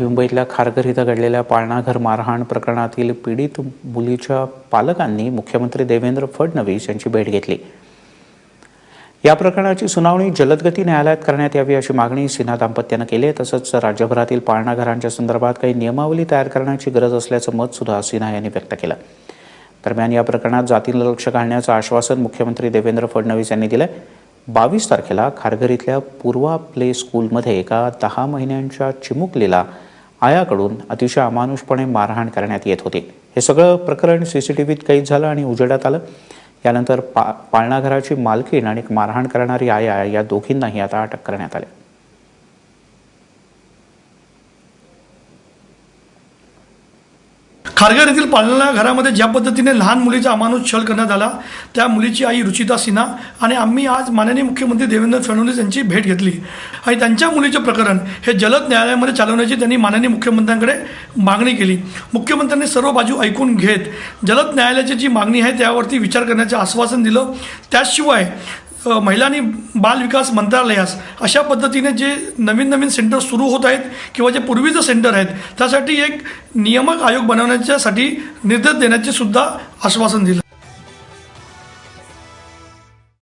मुंबईतल्या खारघर इथं घडलेल्या पाळणाघर मारहाण प्रकरणातील पीडित मुलीच्या पालकांनी मुख्यमंत्री देवेंद्र फडणवीस यांची भेट घेतली. या प्रकरणाची सुनावणी जलदगती न्यायालयात करण्यात यावी अशी मागणी सिन्हा दाम्पत्यानं केली आहे. तसंच राज्यभरातील पाळणाघरांच्या संदर्भात काही नियमावली तयार करण्याची गरज असल्याचं मत सुद्धा सिन्हा यांनी व्यक्त केलं. दरम्यान या प्रकरणात जातीला लक्ष घालण्याचं आश्वासन मुख्यमंत्री देवेंद्र फडणवीस यांनी दिलं बावीस तारखेला खारघर इथल्या पूर्वा प्ले स्कूलमध्ये एका दहा महिन्यांच्या चिमुकलीला आयाकडून अतिशय अमानुषपणे मारहाण करण्यात येत होती. हे सगळं प्रकरण सी सी टी व्हीत कैद झालं आणि उजेडात आलं. यानंतर पा पाळणाघराची मालकीण आणि मारहाण करणारी आया या दोघींनाही आता अटक करण्यात आली. खारघर येथील पाळणा घरामध्ये ज्या पद्धतीने लहान मुलीचा अमानुष छळ करण्यात आला त्या मुलीची आई रुचिता सिन्हा आणि आम्ही आज माननीय मुख्यमंत्री देवेंद्र फडणवीस यांची भेट घेतली. आणि त्यांच्या मुलीचे प्रकरण हे जलद न्यायालयामध्ये चालवण्याची त्यांनी माननीय मुख्यमंत्र्यांकडे मागणी केली. मुख्यमंत्र्यांनी सर्व बाजू ऐकून घेत जलद न्यायालयाची जी मागणी आहे त्यावरती विचार करण्याचे आश्वासन दिलं. त्याशिवाय महिला आणि बाल विकास मंत्रालयास अशा पद्धतीने जे नवीन नवीन सेंटर सुरू होत आहेत किंवा जे पूर्वीचं सेंटर आहेत त्यासाठी एक नियामक आयोग बनवण्याच्यासाठी निर्देश देण्याचे सुद्धा आश्वासन दिलं.